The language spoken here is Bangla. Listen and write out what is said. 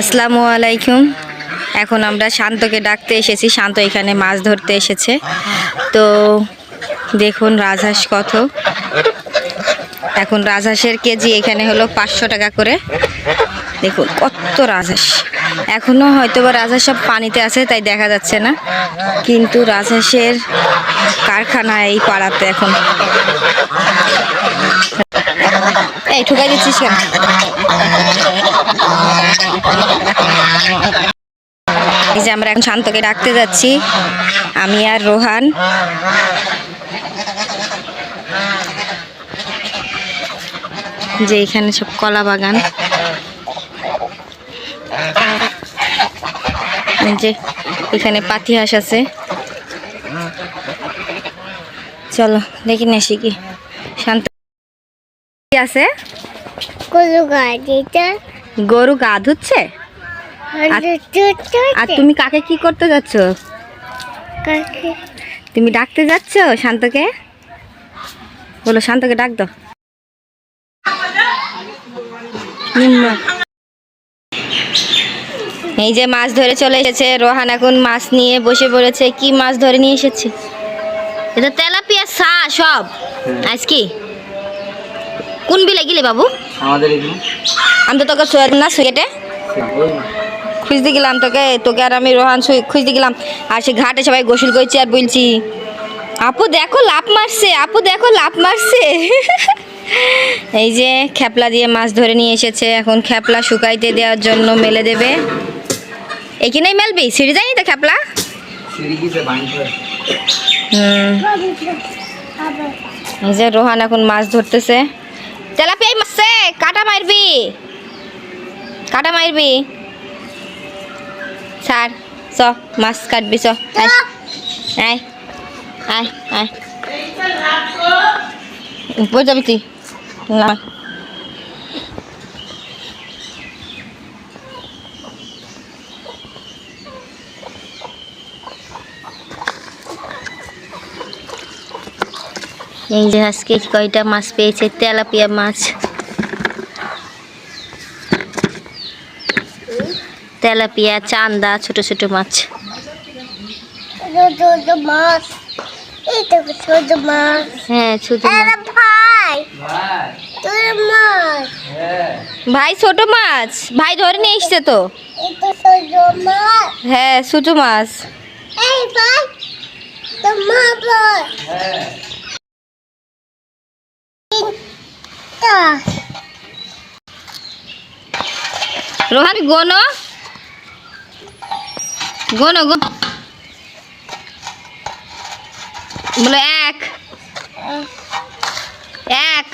আসসালামু আলাইকুম। এখন আমরা শান্তকে ডাকতে এসেছি। শান্ত এখানে মাছ ধরতে এসেছে। তো দেখুন রাজহাঁস কত। এখন রাজহাঁসের কেজি এখানে হলো পাঁচশো টাকা করে। দেখুন কত রাজহাঁস। এখনও হয়তো বা রাজহাঁস সব পানিতে আছে, তাই দেখা যাচ্ছে না। কিন্তু রাজহাঁসের কারখানা এই পাড়াতে এখন। এই, ঠুকাই দিচ্ছিস কেন? এই যে আমরা এখন শান্তকে ডাকতে যাচ্ছি, আমি আর রোহান। যে এখানে সব কলা বাগান। যে এখানে পাতি হাঁস আছে। চলো, দেখি না শিখি শান্ত আছে? গরু গা ধুচ্ছে আর তুমি কাকে কি করতে যাচ্ছ? তুমি ডাকতে যাচ্ছ শান্তকে? বলো শান্তকে ডাক দাও। এই যে মাছ ধরে চলে এসেছে। রোহান এখন মাছ নিয়ে বসে পড়েছে। কি মাছ ধরে নিয়ে এসেছে? এটা তেলাপিয়া সা সব। আজ কি কোন বিলে গেলে বাবু? আমাদের এখানে? আমি তো তোকে সোয়াদ না সুয়েটে খুঁজতে গেলাম তোকে তোকে আর আমি রোহান সুই- খুঁজতে গেলাম। আর সে ঘাটে সবাই গোসল করছি আর বলছি আপু দেখো লাভ মারছে আপু দেখো লাভ মারছে। এই যে খেপলা দিয়ে মাছ ধরে নিয়ে এসেছে। এখন খেপলা শুকাইতে দেওয়ার জন্য মেলে দেবে। এখানেই মেলবি? সিঁড়ি যায়নি তো সিঁড়ি হুম। এই যে রোহান এখন মাছ ধরতেছে। তেলাপিয়াই মারছে, কাটা মারবি। কাটা মারবি। সার চ, মাছ কাটবি, চ, আয়। আয় আয় উপর যাবি তুই। এই যে আজকে কয়টা মাছ পেয়েছে? তেলাপিয়া মাছ। তেলাপিয়া চান্দা ছোট ছোট মাছ। ছোট মাছ এটা ছোট মাছ। হ্যাঁ ছোট ভাই ভাই ছোট মাছ। ভাই ধরে নিয়ে এসছে তো। হ্যাঁ ছোট মাছ। হ্যাঁ। তো। রোহান গোনো। গোনো গো। বলো এক। এক।